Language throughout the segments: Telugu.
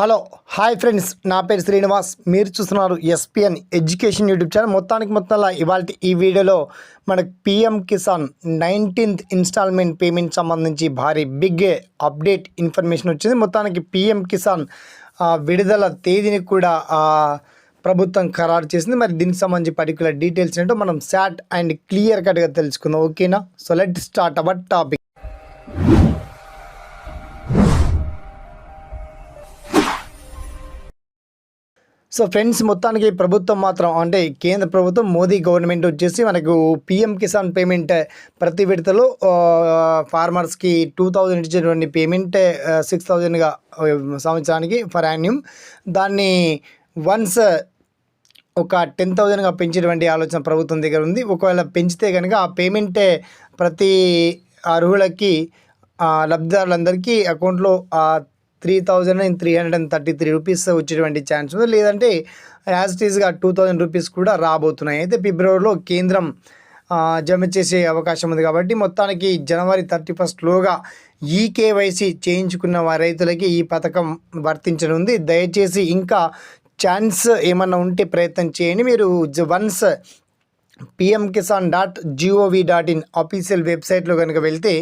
Hello hi friends. నా పేరు శ్రీనివాస్. మీరు చూస్తున్నారు ఎస్పిఎన్ ఎడ్యుకేషన్ యూట్యూబ్ ఛానల్. మొత్తానికి మొత్తంలో ఇవాళ ఈ వీడియోలో మనకు PM Kisan nineteenth instalment payment సంబంధించి భారీ బిగ్ అప్డేట్ ఇన్ఫర్మేషన్ వచ్చింది. మొత్తానికి పిఎం కిసాన్ విడుదల తేదీని కూడా ప్రభుత్వం ఖరారు చేసింది. మరి దీనికి సంబంధించి పర్టికులర్ డీటెయిల్స్ ఏంటో మనం శాట్ అండ్ క్లియర్ కట్గా తెలుసుకుందాం. ఓకేనా? So let start our topic so friends మొత్తానికి ప్రభుత్వం మాత్రం అంటే కేంద్ర ప్రభుత్వం మోదీ గవర్నమెంట్ వచ్చేసి మనకు పిఎం కిసాన్ పేమెంట్ ప్రతి విడతలో ఫార్మర్స్కి టూ థౌజండ్ ఇచ్చేటువంటి పేమెంట్ సిక్స్ థౌజండ్గా సంవత్సరానికి ఫర్ యాన్యూమ్. దాన్ని వన్స్ ఒక టెన్ థౌజండ్గా పెంచేటువంటి ఆలోచన ప్రభుత్వం దగ్గర ఉంది. ఒకవేళ పెంచితే కనుక ఆ పేమెంటే ప్రతి అర్హులకి లబ్ధిదారులందరికీ అకౌంట్లో three thousand and three hundred and thirty three rupees వచ్చేటువంటి ఛాన్స్ ఉంది. లేదంటే యాజ్ ఇట్ ఈస్గా టూ థౌజండ్ రూపీస్ కూడా రాబోతున్నాయి. అయితే ఫిబ్రవరిలో కేంద్రం జమ చేసే అవకాశం ఉంది కాబట్టి మొత్తానికి జనవరి థర్టీ ఫస్ట్లోగా ఈకేవైసీ చేయించుకున్న రైతులకి ఈ పథకం వర్తించనుంది. దయచేసి ఇంకా ఛాన్స్ ఏమన్నా ఉంటే ప్రయత్నం చేయండి. మీరు once PM Kisan dot gov dot in official వెబ్సైట్లో కనుక వెళ్తే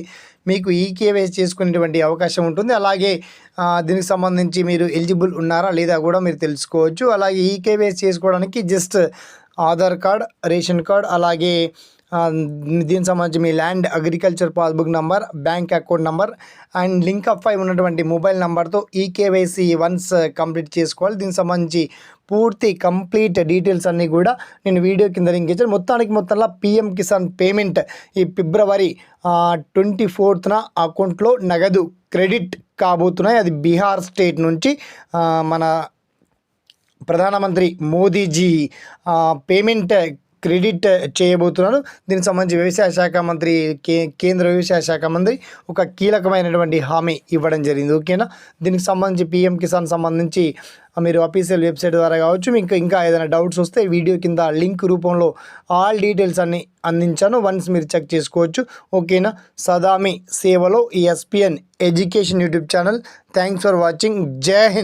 మీకు ఈ కేవైసీ చేసుకునేటువంటి అవకాశం ఉంటుంది. అలాగే దీనికి సంబంధించి మీరు ఎలిజిబుల్ ఉన్నారా లేదా కూడా మీరు తెలుసుకోవచ్చు. అలాగే ఈ కేవైసీ చేసుకోవడానికి just Aadhaar card ration card అలాగే దీనికి సంబంధించి మీ land agriculture passbook number bank account number and link up అయి ఉన్నటువంటి మొబైల్ నెంబర్తో ఈ కేవైసీ వన్స్ కంప్లీట్ చేసుకోవాలి. దీనికి సంబంధించి పూర్తి కంప్లీట్ డీటెయిల్స్ అన్నీ కూడా నేను వీడియో కింద లింక్ ఇచ్చాను. మొత్తానికి మొత్తంలో పిఎం కిసాన్ పేమెంట్ ఈ ఫిబ్రవరి ట్వంటీ ఫోర్త్న అకౌంట్లో నగదు క్రెడిట్ కాబోతున్నాయి. అది బీహార్ స్టేట్ నుంచి మన ప్రధానమంత్రి మోదీజీ పేమెంట్ క్రెడిట్ చేయబోతున్నారు దీనికి సంబంధించి వ్యవసాయ శాఖ మంత్రి కే కేంద్ర వ్యవసాయ శాఖ మంత్రి ఒక కీలకమైనటువంటి హామీ ఇవ్వడం జరిగింది. ఓకేనా? దీనికి సంబంధించి పిఎం కిసాన్ సంబంధించి మీరు అఫీషియల్ వెబ్సైట్ ద్వారా కావచ్చు మీకు ఇంకా ఏదైనా డౌట్స్ వస్తే వీడియో కింద లింక్ రూపంలో ఆల్ డీటెయిల్స్ అన్ని అందించాను. వన్స్ మీరు చెక్ చేసుకోవచ్చు. ఓకేనా? సదామి సేవలో ఈ SPN education YouTube channel. Thanks for watching. Jai Hind.